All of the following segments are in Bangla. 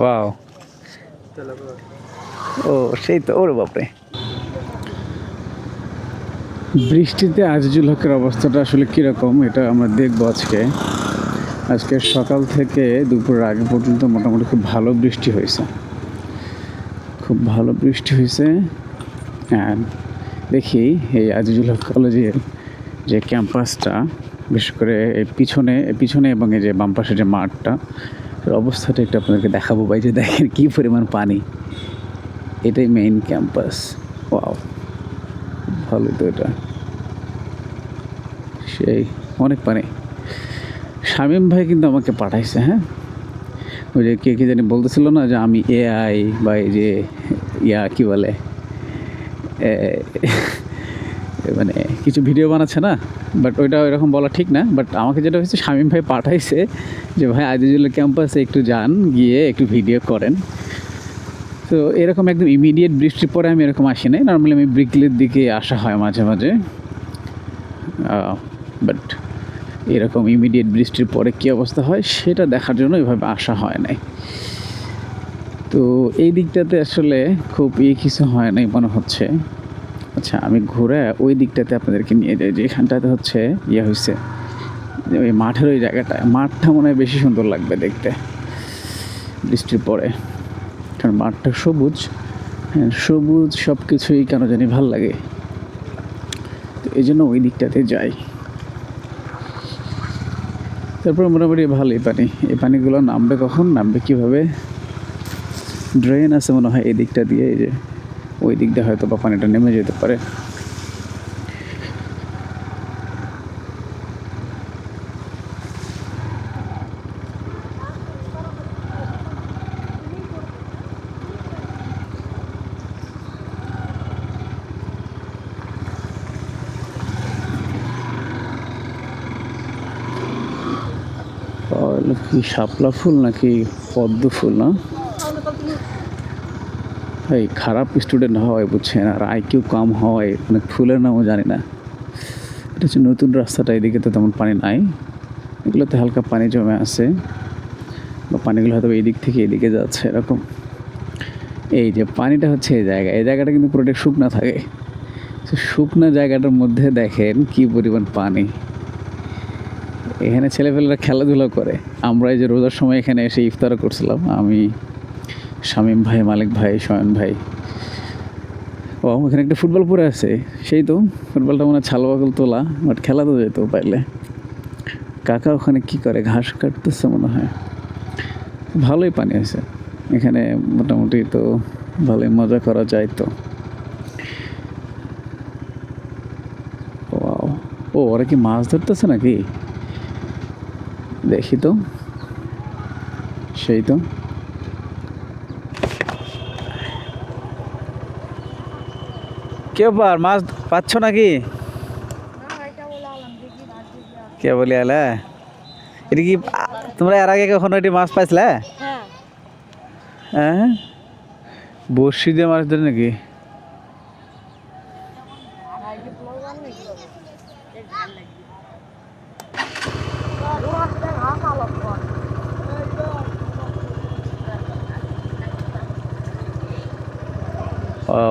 ওয়াও ও, সেই তো, ওরে বাপরে। বৃষ্টিতে আজিজুল হকের অবস্থাটা আসলে কীরকম, এটা আমরা দেখব আজকে। আজকে সকাল থেকে দুপুরের আগে পর্যন্ত মোটামুটি খুব ভালো বৃষ্টি হয়েছে। খুব ভালো বৃষ্টি হয়েছে। দেখি এই আজিজুল হক কলেজের যে ক্যাম্পাসটা, বিশেষ করে এই পিছনে পিছনে এবং এই যে বাম পাশে যে মাঠটা এর অবস্থাটা একটু আপনাদেরকে দেখাবো ভাই, যে দেখেন কী পরিমাণ পানি। এটাই মেইন ক্যাম্পাস ওয়াও ভালো তো এটা। সেই, অনেক পানি। শামীম ভাই কিন্তু আমাকে পাঠাইছে হ্যাঁ? ওই যে কে কে জানি বলতেছিল না যে আমি এআই বা এই যে ইয়া, কি বলে? মানে কিছু ভিডিও বানাচ্ছে না বাট ওইটা ওইরকম বলা ঠিক না বাট আমাকে যেটা হচ্ছে শামীম ভাই পাঠাইছে যে, ভাই আজিজুল ক্যাম্পাসে একটু যান, গিয়ে একটু ভিডিও করেন। তো এরকম একদম ইমিডিয়েট বৃষ্টির পরে আমি এরকম আসি নাই। নর্মালি আমি ব্রিকলের দিকে আসা হয় মাঝে মাঝে। বাট এরকম ইমিডিয়েট বৃষ্টির পরে কী অবস্থা হয়, সেটা দেখার জন্য এভাবে আসা হয় নাই। তো এই দিকটাতে আসলে খুব ইয়ে কিছু হয় নাই মনে হচ্ছে। আচ্ছা আমি ঘুরে ওই দিকটাতে আপনাদেরকে নিয়ে যাই, যে এখানটাতে হচ্ছে ইয়ে হয়েছে ওই মাঠের ওই জায়গাটা, মাঠটা মনে হয় বেশি সুন্দর লাগবে দেখতে, বৃষ্টির পরে। কারণ মাঠটা সবুজ হ্যাঁ সবুজ সব কিছুই কেন জানি ভালো লাগে। তো এই জন্য ওই দিকটাতে যাই। তারপর মোটামুটি ভালোই পানি, এই পানিগুলো নামবে কখন, নামবে কীভাবে? ড্রেন আছে মনে হয় এই দিকটা দিয়ে, এই যে ওই দিক দিয়ে হয়তো বা পানিটা নেমে যেতে পারে। কি শাপলা ফুল নাকি পদ্ম ফুল, না? এই খারাপ স্টুডেন্ট হয়, বুঝছেন? আর আইকিউ কম হয় মানে ফুলের নামও জানি না। এটা হচ্ছে নতুন রাস্তাটা, এদিকে তো তেমন পানি নাই। এগুলোতে হালকা পানি জমে আছে। বা পানিগুলো হয়তো এই দিক থেকে এদিকে যাচ্ছে, এরকম। এই যে পানিটা হচ্ছে এই জায়গা। এই জায়গাটা কিন্তু পুরোটা শুকনা থাকে। তো শুকনা জায়গাটার মধ্যে দেখেন কি পরিমাণ পানি। এখানে ছেলেপেলেরা খেলাধুলা করে। আমরা এই যে রোজার সময় এখানে এসে ইফতার করছিলাম, আমি শামীম ভাই, মালিক ভাই, শয়ন ভাই। ও এখানে একটা ফুটবল পরে আছে। সেই তো, ফুটবলটা মনে হয় ছাল বাকল তোলা বাট খেলা তো যেত পাইলে। কাকা ওখানে কি করে? ঘাস কাটতেছে মনে হয়। ভালোই পানি আছে এখানে মোটামুটি তো ভালোই মজা করা যায় তো। ও, ওরা কি মাছ ধরতেছে নাকি? দেখি তো। সেই তো। কে পার মাছ পাচ্ছ নাকি? কে বলি আলে? এটা কি তোমরা এর আগে কখনো এটি মাছ পাইছিলে? হ্যাঁ। বর্ষি বড়শি দিয়ে মাছ ধরে নাকি ও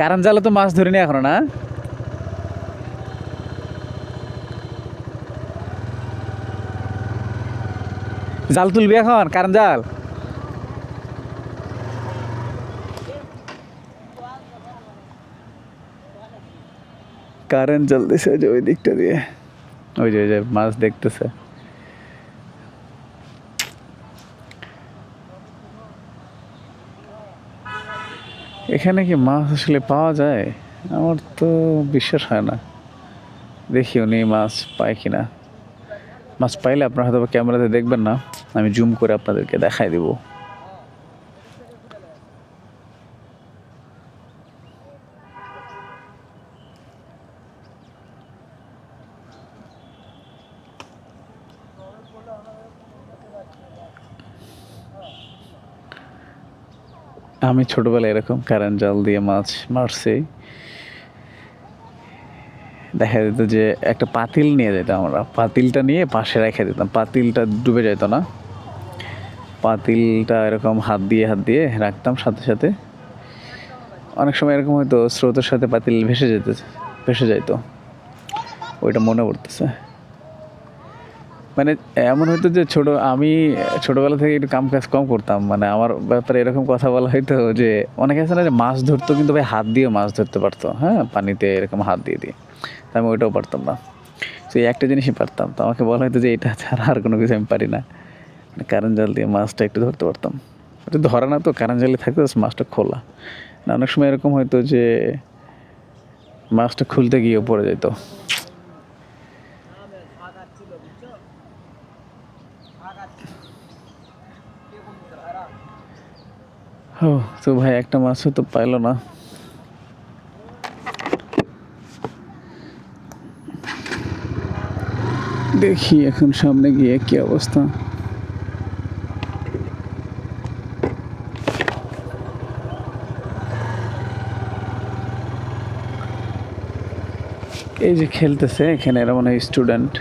কারণ জালে তো মাছ ধরিনি এখনও, না? জাল তুলবি এখন, কারণ জাল? কারেন্ট জ্বলতেছে যে ওই দিকটা দিয়ে। ওই যে ওই যে, মাছ দেখতেছে। এখানে কি মাছ আসলে পাওয়া যায়? আমার তো বিশ্বাস হয় না। দেখি উনি মাছ পায় কি না মাছ পাইলে আপনারা হয়তো ক্যামেরাতে দেখবেন না। আমি জুম করে আপনাদেরকে দেখাই দিব। আমি ছোটবেলায় এরকম কারেন্ট জাল দিয়ে মাছ মারছি। দেখা যেত যে একটা পাতিল নিয়ে যেতাম আমরা। পাতিলটা নিয়ে পাশে রেখে দিতাম। পাতিলটা ডুবে যেত না। পাতিলটা এরকম হাত দিয়ে হাত দিয়ে রাখতাম সাথে সাথে। অনেক সময় এরকম হয়তো স্রোতের সাথে পাতিল ভেসে যেতে, ভেসে যাইতো। ওইটা মনে পড়তেছে। মানে এমন হতো যে ছোট, আমি ছোটবেলা থেকে একটু কাম কাজ কম করতাম। মানে আমার ব্যাপারে এরকম কথা বলা হয়তো যে, অনেকে আছে না যে মাছ ধরতো, কিন্তু ভাই হাত দিয়ে মাছ ধরতে পারতো। হ্যাঁ পানিতে এরকম হাত দিয়ে দিয়ে। তা আমি ওইটাও পারতাম না। তো এই একটা জিনিসই পারতাম। তো আমাকে বলা হয়তো যে, এটা ছাড়া আর কোনো কিছু আমি পারি না। মানে কারেন্ট জাল দিয়ে মাছটা একটু ধরতে পারতাম। এটা ধরা না তো, কারেন্ট জালে থাকতো মাছটা খোলা। অনেক সময় এরকম হয়তো যে, মাছটা খুলতে গিয়ে পড়ে যেত ও, তো ভাই, একটা মাছও তো পাইলো না। দেখি এখন সামনে গিয়ে কি অবস্থা। এই যে খেলতেছে এখানে, এরা মনে স্টুডেন্ট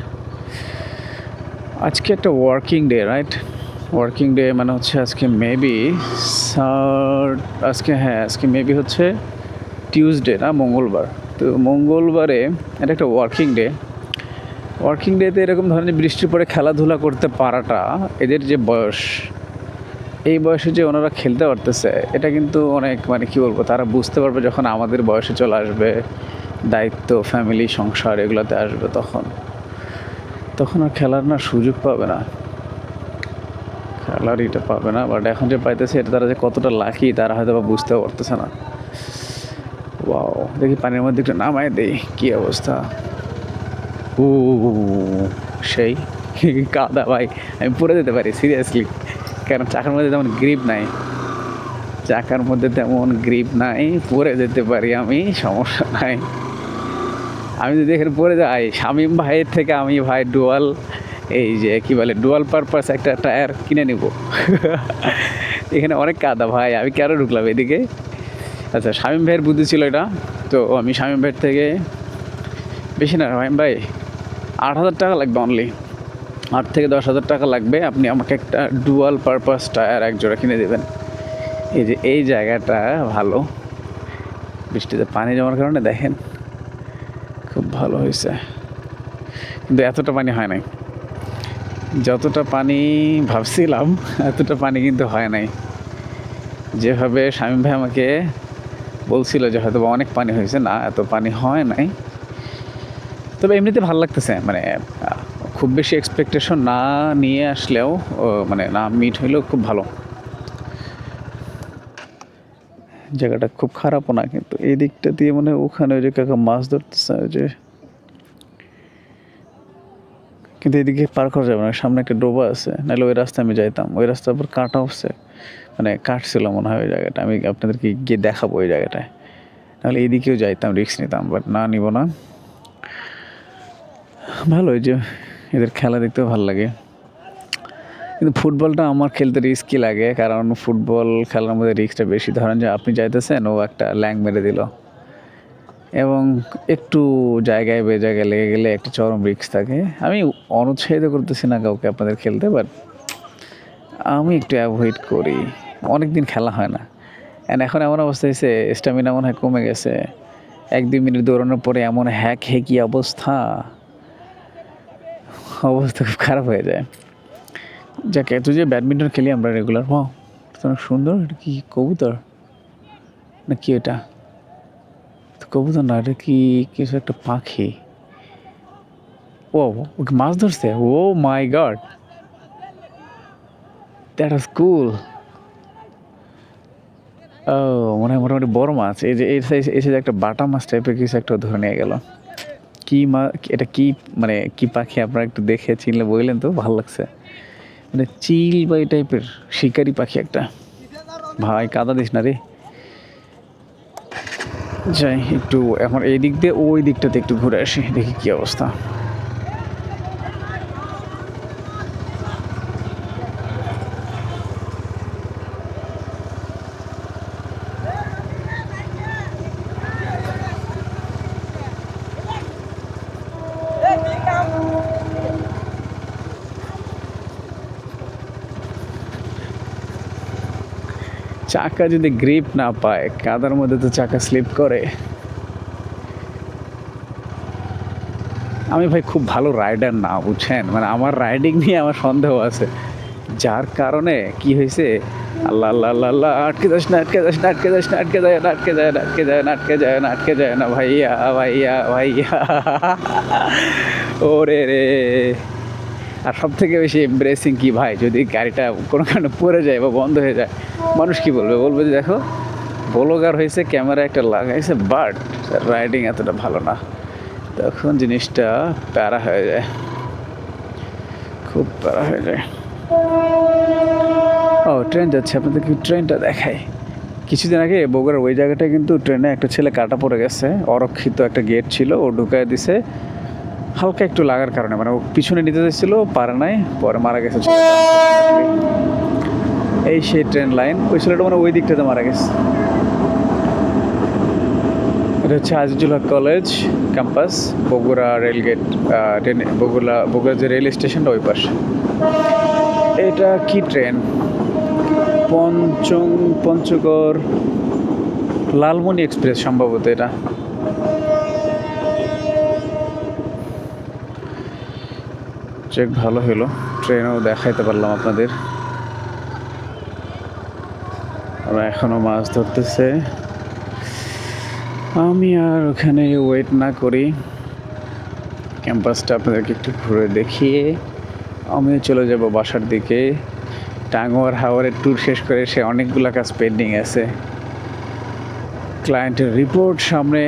আজকে একটা working day right working day মানে হচ্ছে আজকে মেবি আজকে হ্যাঁ আজকে মেবি হচ্ছে টিউসডে না, মঙ্গলবার। তো মঙ্গলবারে এটা একটা ওয়ার্কিং ডে ওয়ার্কিং ডেতে এরকম ধরনের বৃষ্টির পরে খেলাধুলা করতে পারাটা এদের যে বয়স, এই বয়সে যে ওনারা খেলতে পারতেছে, এটা কিন্তু অনেক মানে কী বলব, তারা বুঝতে পারবে যখন আমাদের বয়সে চলে আসবে, দায়িত্ব ফ্যামিলি সংসার এগুলোতে আসবে তখন। তখন আর খেলার না সুযোগ পাবে না। এটা পাবে না বাট এখন যে পাইতেছে, এটা তারা যে কতটা লাকি তারা হয়তো বা বুঝতেও পারতেছে না। ওয়াও দেখি পানির মধ্যে একটু নামায় দেই, কী অবস্থা? ও, সেই, কাদা ভাই, আমি পড়ে যেতে পারি সিরিয়াসলি কারণ চাকার মধ্যে তেমন গ্রিপ নাই। চাকার মধ্যে তেমন গ্রিপ নাই, পড়ে যেতে পারি আমি, সমস্যা নাই। আমি যদি এখানে পড়ে যাই, শামীম ভাইয়ের থেকে আমি ভাই ডুয়াল এই যে কি বলে ডুয়াল পারপাস একটা টায়ার কিনে নিব। এখানে অনেক কাদা ভাই, আমি কেন ঢুকলাম এদিকে? আচ্ছা শামীম ভাইয়ের বুদ্ধি ছিল এটা। তো আমি শামীম ভাইয়ের থেকে বেশি না, শামীম ভাই, আট হাজার টাকা লাগবে অনলি আট থেকে দশ হাজার টাকা লাগবে, আপনি আমাকে একটা ডুয়াল পারপাস টায়ার এক জোড়া কিনে দেবেন। এই যে, এই জায়গাটা ভালো। বৃষ্টিতে পানি জমার কারণে দেখেন, খুব ভালো হয়েছে। কিন্তু এতটা পানি হয় নাই। যতটা পানি ভাবছিলাম, এতটা পানি কিন্তু হয় নাই। যেভাবে স্বামী ভাই আমাকে বলছিল যে হয়তো অনেক পানি হয়েছে, না, এত পানি হয় নাই। তবে এমনিতে ভালো লাগতেছে মানে খুব বেশি এক্সপেকটেশন না নিয়ে আসলেও মানে না মিট হইলেও খুব ভালো। জায়গাটা খুব খারাপও না, কিন্তু এই দিকটা দিয়ে মানে ওখানে ওই যে কাকা মাছ ধরতেছে যে কিন্তু এদিকে পার করা যাবে না সামনে একটা ডোবা আছে, নাহলে ওই রাস্তায় আমি যাইতাম। ওই রাস্তার উপর কাটা হচ্ছে মানে কাটছিল মনে হয় ওই জায়গাটা আমি আপনাদেরকে গিয়ে দেখাবো ওই জায়গাটায়। নাহলে এদিকেও যাইতাম রিস্ক নিতাম বাট না, নিব না। ভালো ওই যে এদের খেলা দেখতেও ভালো লাগে। কিন্তু ফুটবলটা আমার খেলতে রিস্কি লাগে, কারণ ফুটবল খেলার মধ্যে রিস্কটা বেশি। ধরেন যে আপনি যাইতেছেন, ও একটা ল্যাং মেরে দিল। এবং একটু জায়গায় বে জায়গায় লেগে গেলে একটা চরম রিক্স থাকে। আমি অনুৎসাহিত করতেছি না কাউকে আপনাদের খেলতে বাট আমি একটু অ্যাভয়েড করি। অনেক দিন খেলা হয় না। অ্যান্ড এখন এমন অবস্থা হয়েছে স্ট্যামিনা মনে হয় কমে গেছে। এক দুই মিনিট দৌড়ানোর পরে এমন হ্যাক হ্যাকি অবস্থা অবস্থা খুব খারাপ হয়ে যায়। যাক, এত যে ব্যাডমিন্টন খেলি আমরা রেগুলার তো অনেক সুন্দর কি কবুতর? না কি এটা? কবুতর না, এটা কি কিছু একটা পাখি? ও ওকে মাছ ধরছে? Oh my god. That was কুল ও, মনে হয় মোটামুটি বড় মাছ। এই যে, এই সাইজ এসে একটা বাটা মাছ টাইপের কিছু একটা ধরে নিয়ে গেল। কি মা, এটা কি মানে কি পাখি আপনারা একটু দেখে চিনলে বললেন তো, ভালো লাগছে। মানে চিল বা এই টাইপের শিকারি পাখি একটা। ভাই, কাদা দিস না রে। যাই একটু এখন এই দিক দিয়ে ওই দিকটাতে একটু ঘুরে আসি দেখি কী অবস্থা। চাকা যদি গ্রিপ না পায়, কাদার মধ্যে তো চাকা স্লিপ করে। আমি ভাই খুব ভালো রাইডার না, বুঝছেন? মানে আমার রাইডিং নিয়ে আমার সন্দেহ আছে। যার কারণে কি হয়েছে? আল্লাহ আল্লাহ আল্লাহ আল্লাহ, আটকে যাস না, আটকে যাস না, আটকে যাস না, আটকে যায় না, আটকে যায় না, আটকে যায় না, আটকে যায় না, আটকে যায় না, ভাইয়া ভাইয়া ভাইয়া। ওরে রে। আর সব থেকে বেশি এমব্রেসিং কি ভাই? যদি গাড়িটা কোনো কারণে পড়ে যায় বা বন্ধ হয়ে যায়, মানুষ কি বলবে? বলবে যে দেখো, বলগার হয়েছে ক্যামেরা একটা লাগাইছে বাট রাইডিং এতটা ভালো না। তখন জিনিসটা প্যারা হয়ে যায়। খুব প্যারা হয়ে যায়। ও ট্রেন যাচ্ছে আপনাদেরকে ট্রেনটা দেখায় কিছুদিন আগে বগুড়ার ওই জায়গাটায় কিন্তু ট্রেনে একটা ছেলে কাটা পড়ে গেছে, অরক্ষিত একটা গেট ছিল, ও ঢুকায় দিছে। হালকা একটু লাগার কারণে মানে ও পিছনে নিতে যাচ্ছিল পারে নাই, পরে মারা গেছে এই সেই ট্রেন লাইন ওই ছেলেটা মানে ওই দিকটাতে মারা গেছে। এটা হচ্ছে Azizul Haque college campus Bogura rail gate train Bogura Bogura যে রেল স্টেশনটা ওই পাশে। এটা কি ট্রেন পঞ্চং পঞ্চগড়, লালমনি এক্সপ্রেস সম্ভবত এটা। চেক ভালো হলো। ট্রেনও দেখাইতে পারলাম আপনাদের। ওরা এখনও মাছ ধরতেছে। আমি আর ওখানে ওয়েট না করি। ক্যাম্পাসটা আপনাদেরকে একটু ঘুরে দেখিয়ে আমিও চলে যাব বাসার দিকে। টাঙ্গুয়ার হাওয়ারের ট্যুর শেষ করে সে অনেকগুলো কাজ পেন্ডিং আছে। ক্লায়েন্টের রিপোর্ট সামনে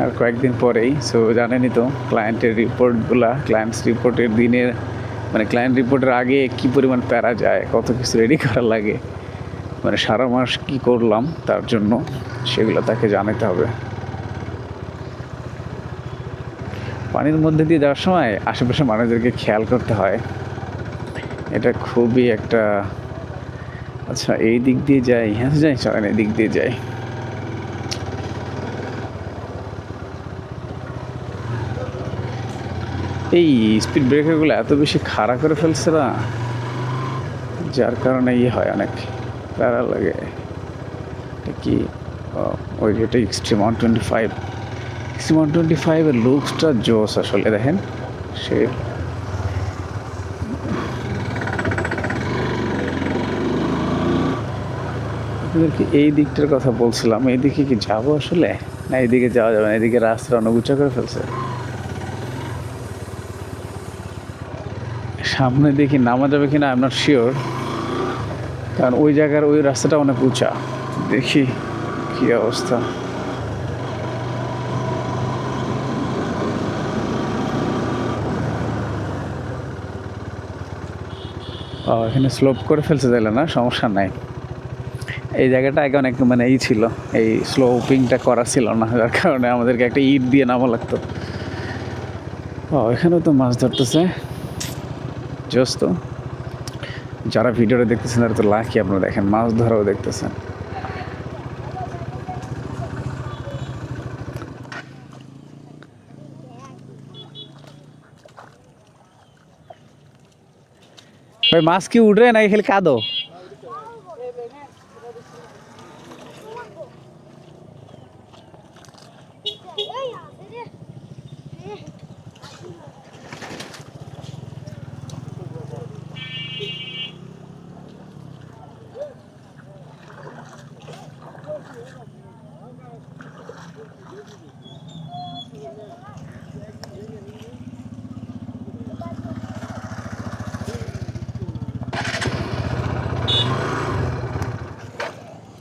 আর কয়েকদিন পরেই সো জানেনই তো ক্লায়েন্টের রিপোর্টগুলা ক্লায়েন্টস রিপোর্টের দিনের মানে ক্লায়েন্ট রিপোর্টের আগে কি পরিমাণ প্যারা যায়, কত কিছু রেডি করা লাগে মানে সারা মাস কী করলাম, তার জন্য সেগুলো তাকে জানাতে হবে। পানির মধ্যে দিয়ে যাওয়ার সময় আশেপাশে মানুষদেরকে খেয়াল করতে হয়। এটা খুবই একটা আচ্ছা এই দিক দিয়ে যাই হ্যাঁ যাই, চলেন, এই দিক দিয়ে যাই। এই স্পিড ব্রেকারগুলো এত বেশি খাড়া করে ফেলছে না, যার কারণে ইয়ে হয় অনেক প্যারা লাগে। কি? ওই যেটা extreme one twenty five extreme one twenty ফাইভের লুকসটা জোস আসলে, দেখেন। সে এই দিকটার কথা বলছিলাম, এই দিকে কি যাব আসলে? না এইদিকে যাওয়া যাবে না এদিকে রাস্তা অনেক উঁচা করে ফেলছে। সামনে দেখি নামা যাবে কিনা আই এম নট শিওর কারণ ওই জায়গার ওই রাস্তাটা অনেক উঁচা। দেখি কি অবস্থা। ও, এখানে স্লোপ করে ফেলছে তাইলে না? সমস্যা নাই। এই জায়গাটা আগে অনেক মানে এই ছিল। এই স্লোপিংটা করা ছিল না, যার কারণে আমাদেরকে একটা ইট দিয়ে নামা লাগতো। ও, এখানেও তো মাছ ধরতেছে। জোস তো যারা ভিডিওটা দেখতেছেন, তারা তো লাকি আপনারা দেখেন, মাছ ধরাও দেখতেছেন। ভাই, মাছ কি উঠে নাকি খালি কাদো?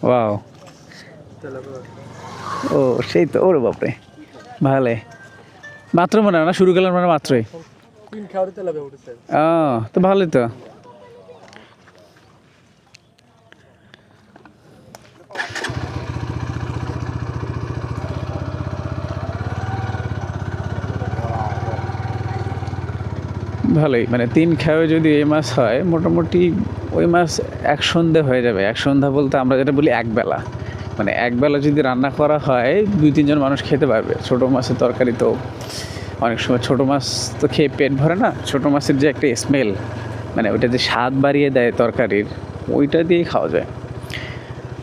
ওয়াও ও সেই তো ওরে বাপরে। ভালে। মাত্র মনে হয় না? শুরু করলাম মানে মাত্রই। ও তো ভালোই তো। ভালোই মানে তিন খাওয়ে যদি এই মাছ হয় মোটামুটি ওই মাছ এক সন্ধে হয়ে যাবে। এক সন্ধ্যা বলতে আমরা যেটা বলি একবেলা মানে একবেলা যদি রান্না করা হয়, দুই তিনজন মানুষ খেতে পারবে। ছোটো মাছের তরকারি তো অনেক সময় ছোটো মাছ তো খেয়ে পেট ভরে না। ছোটো মাছের যে একটা স্মেল মানে ওইটা যে স্বাদ বাড়িয়ে দেয় তরকারির, ওইটা দিয়েই খাওয়া যায়।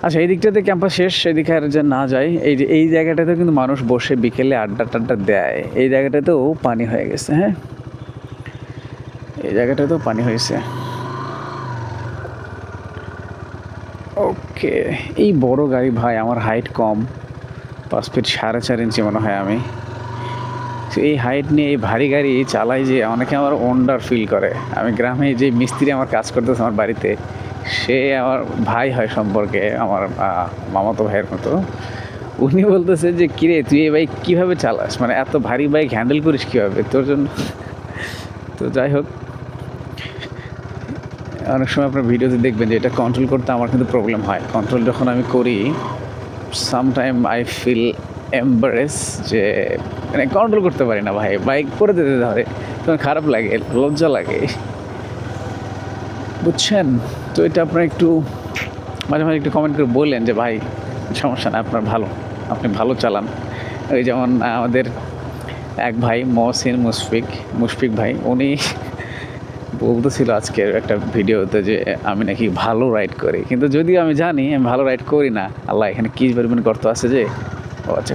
আচ্ছা এই দিকটাতে ক্যাম্পাস শেষ সেদিকে আর যে না যায় এই যে, এই জায়গাটাতে কিন্তু মানুষ বসে বিকেলে আড্ডা টাড্ডা দেয়। এই জায়গাটাতেও পানি হয়ে গেছে হ্যাঁ? এই জায়গাটাতেও পানি হয়েছে। ওকে এই বড় গাড়ি ভাই, আমার হাইট কম। পাঁচ ফিট সাড়ে চার ইঞ্চি মনে হয় আমি। তো এই হাইট নিয়ে এই ভারী গাড়ি চালাই যে অনেকে আমার ওন্ডার ফিল করে। আমি গ্রামে যে মিস্ত্রি আমার কাজ করতেছে আমার বাড়িতে, সে আমার ভাই হয় সম্পর্কে আমার মামাতো ভাইয়ের মতো। উনি বলতেছে যে, কিরে, তুই এই বাইক কীভাবে চালাস? মানে এত ভারী বাইক হ্যান্ডেল করিস কীভাবে? তোর জন্য, তো যাই হোক অনেক সময় আপনার ভিডিওতে দেখবেন যে এটা কন্ট্রোল করতে আমার কিন্তু প্রবলেম হয়। কন্ট্রোল যখন আমি করি সামটাইম আই ফিল এম্বারেস যে মানে কন্ট্রোল করতে পারি না ভাই। বাইক করে দিতে ধরে, তখন খারাপ লাগে, লজ্জা লাগে। বুঝছেন? তো এটা আপনার একটু, মাঝে মাঝে একটু কমেন্ট করে বললেন যে, ভাই, সমস্যা না, আপনার ভালো। আপনি ভালো চালান। ওই যেমন আমাদের এক ভাই, মহসিন মুশফিক মুশফিক ভাই, উনি বলতেছিল আজকের একটা ভিডিওতে যে আমি নাকি ভালো রাইড করি। কিন্তু যদিও আমি জানি আমি ভালো রাইড করি না, আল্লাহ এখানে কি পরিমাণ গর্ত আছে যে? ও আচ্ছা।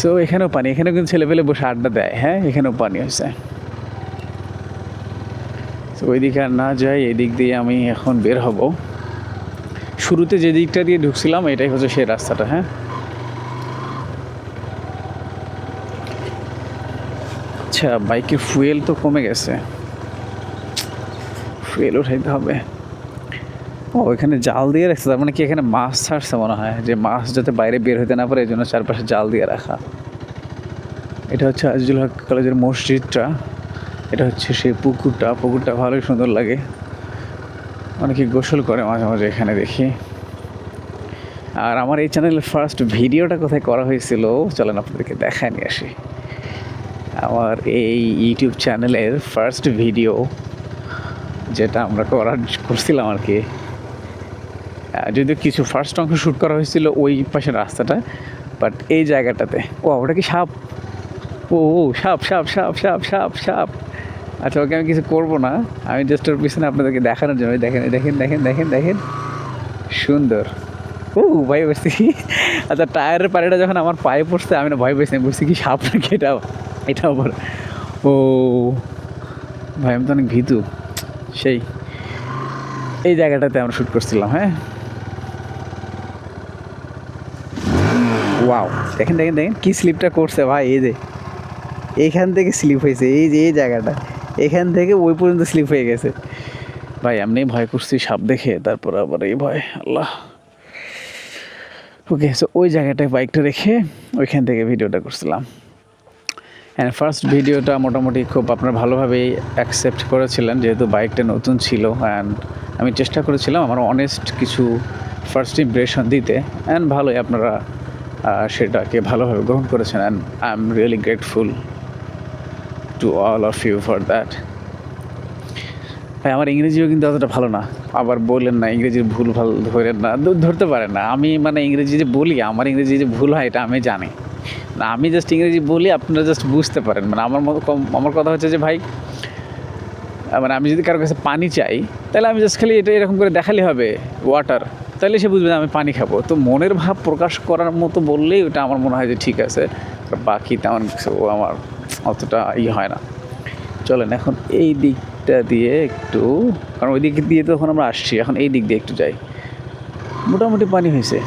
সো এখানেও পানি, এখানেও কিন্তু ছেলেপেলে বসে আড্ডা দেয় হ্যাঁ? এখানেও পানি হয়েছে। তো ওইদিকে আর না যাই, এদিক দিয়ে আমি এখন বের হব। শুরুতে যে দিকটা দিয়ে ঢুকছিলাম, এটাই হচ্ছে সেই রাস্তাটা হ্যাঁ? আচ্ছা বাইকের ফুয়েল তো কমে গেছে। ফুয়েল উঠাইতে হবে। ও, এখানে জাল দিয়ে রাখছে, তার মানে কি এখানে মাছ ছাড়ছে মনে হয়? যে মাছ যাতে বাইরে বের হতে না পারে, এই জন্য চারপাশে জাল দিয়ে রাখা। এটা হচ্ছে আজিজুল হক কলেজের মসজিদটা। এটা হচ্ছে সেই পুকুরটা। পুকুরটা ভালোই সুন্দর লাগে। অনেকে গোসল করে মাঝে মাঝে এখানে দেখি। আর আমার এই চ্যানেলের ফার্স্ট ভিডিওটা কোথায় করা হয়েছিল, চলেন আপনাদেরকে দেখায় নিয়ে আসি। আমার এই ইউটিউব চ্যানেলের ফার্স্ট ভিডিও যেটা আমরা করার করছিলাম আর কি। যদিও কিছু ফার্স্ট অংশ শ্যুট করা হয়েছিল ওই পাশের রাস্তাটা বাট এই জায়গাটাতে। ও ওটা কি সাপ? ও ও, সাপ সাপ সাপ সাপ সাপ সাপ। আচ্ছা ওকে আমি কিছু করব না। আমি জাস্ট ওর পিছনে আপনাদেরকে দেখানোর জন্য দেখেন দেখেন দেখেন দেখেন দেখেন। সুন্দর। ও ভয় বসছি আচ্ছা টায়ারের পাড়িটা যখন আমার পায়ে পড়ছে আমি না ভয় পেয়েছি বুঝছি কি সাপ নাকি এটা এটা আবার ও, ভাই, আমি তো অনেক ভীতু। সেই, এই জায়গাটাতে আমরা শ্যুট করছিলাম হ্যাঁ? ওয়াও দেখেন দেখেন দেখেন কী স্লিপটা করছে ভাই, এই যে। এইখান থেকে স্লিপ হয়েছে, এই যে, এই জায়গাটা। এখান থেকে ওই পর্যন্ত স্লিপ হয়ে গেছে। ভাই এমনি ভয় করছি, সাপ দেখে, তারপর আবার এই ভয়, আল্লাহ। ওকে সো ওই জায়গাটায় বাইকটা রেখে ওইখান থেকে ভিডিওটা করছিলাম। অ্যান্ড ফার্স্ট ভিডিওটা মোটামুটি খুব আপনারা ভালোভাবেই অ্যাকসেপ্ট করেছিলেন, যেহেতু বাইকটা নতুন ছিল অ্যান্ড আমি চেষ্টা করেছিলাম আমার অনেস্ট কিছু ফার্স্ট ইমপ্রেশন দিতে অ্যান্ড ভালোই আপনারা সেটাকে ভালোভাবে গ্রহণ করেছেন and I am really grateful to all of you for that ভাই, আমার ইংরেজিও কিন্তু অতটা ভালো না। আবার বললেন না, ইংরেজির ভুল ভালো ধরেন না, ধরতে পারেন না। আমি মানে ইংরেজি যে বলি, আমার ইংরেজি যে ভুল হয়, এটা আমি জানি। না, আমি জাস্ট ইংরেজি বলি, আপনারা জাস্ট বুঝতে পারেন। মানে আমার মতো আমার কথা হচ্ছে যে, ভাই মানে আমি যদি কারোর কাছে পানি চাই, তাহলে আমি জাস্ট খালি এটা এরকম করে দেখালে হবে ওয়াটার তাহলে সে বুঝবে আমি পানি খাব। তো মনের ভাব প্রকাশ করার মতো বললেই ওটা আমার মনে হয় যে ঠিক আছে বাকি তেমন কিছু আমার অতটা ই হয় না। চলেন, এখন এই দিকটা দিয়ে একটু, কারণ ওই দিক দিয়ে তো এখন আমরা আসছি, এখন এই দিক দিয়ে একটু যাই। মোটামুটি পানি হয়েছে।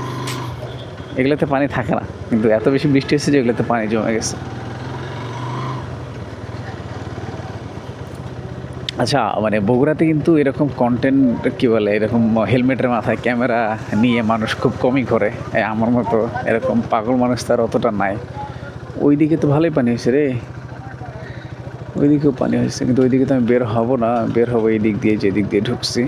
এগুলোতে পানি থাকে না। কিন্তু এত বেশি বৃষ্টি হচ্ছে যে এগুলোতে পানি জমে গেছে। আচ্ছা মানে বগুড়াতে কিন্তু এরকম কন্টেন্ট কি বলে, এরকম হেলমেটের মাথায় ক্যামেরা নিয়ে মানুষ খুব কমই করে আমার মতো এরকম পাগল মানুষ তার অতটা নাই। ওইদিকে তো ভালোই পানি হয়েছে রে। ওইদিকেও পানি হয়েছে, কিন্তু ওইদিকে তো আমি বের হব না। বের হব এই দিক দিয়ে যে দিক দিয়ে ঢুকছি।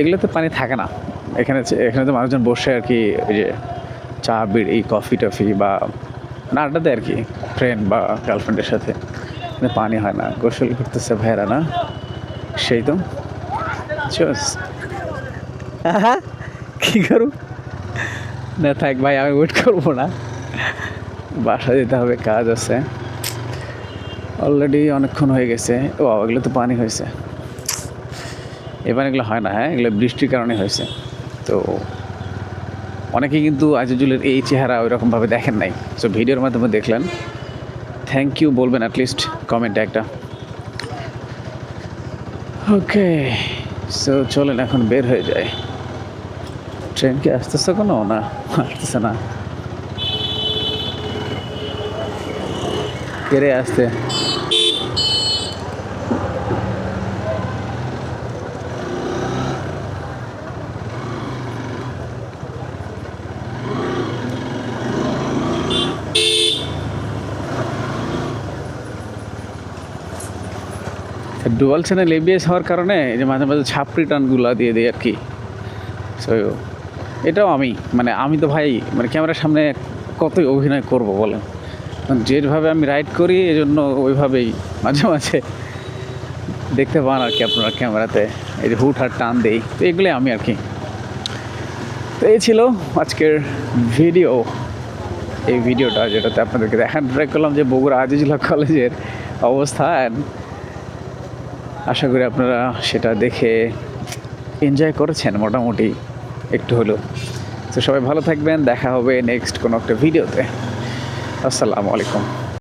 এগুলোতে পানি থাকে না। এখানে এখানে তো মানুষজন বসে আর কি ওই যে চা বিড়ি কফি টফি বা না আড্ডা দেয় আর কি ফ্রেন্ড বা গার্লফ্রেন্ডের সাথে। পানি হয় না। গোসল করতেছে ভাইয়েরা না? সেই তো। চস কি করু? না থাক ভাই আমি ওয়েট করব না। বাসা যেতে হবে কাজ আছে। অলরেডি অনেকক্ষণ হয়ে গেছে। ও এগুলো তো পানি হয়েছে। এবার এগুলো হয় না হ্যাঁ? এগুলো বৃষ্টির কারণে হয়েছে। তো অনেকে কিন্তু আজিজুলের এই চেহারা ওই রকমভাবে দেখেন নাই। সো ভিডিওর মাধ্যমে দেখলেন। থ্যাংক ইউ বলবেন অ্যাটলিস্ট কমেন্টে একটা। ওকে সো চলেন এখন বের হয়ে যায় ট্রেন কি আসতেছে কোনো? না, আসতেছে না। কেড়ে আসতে ডুয়াল চ্যানেল এবিএস হওয়ার কারণে যে মাঝে মাঝে ছাপড়ি টানগুলো দিয়ে দিই আর কি। সো এটাও আমি মানে আমি তো ভাই মানে ক্যামেরার সামনে কতই অভিনয় করব বলেন। যেভাবে আমি রাইড করি এই জন্য ওইভাবেই মাঝে মাঝে দেখতে পান আর কি আপনারা ক্যামেরাতে, এই যে হুট হাট টান দেই। তো এগুলোই আমি আর কি। তো এই ছিল আজকের ভিডিও এই ভিডিওটা যেটাতে আপনাদেরকে দেখান ট্রাই করলাম যে বগুড়া আজিজুল্লাহ কলেজের অবস্থা আশা করি আপনারা সেটা দেখে এনজয় করেছেন মোটামুটি একটু হলেও। তো সবাই ভালো থাকবেন, দেখা হবে নেক্সট কোনো একটা ভিডিওতে আসসালামু আলাইকুম।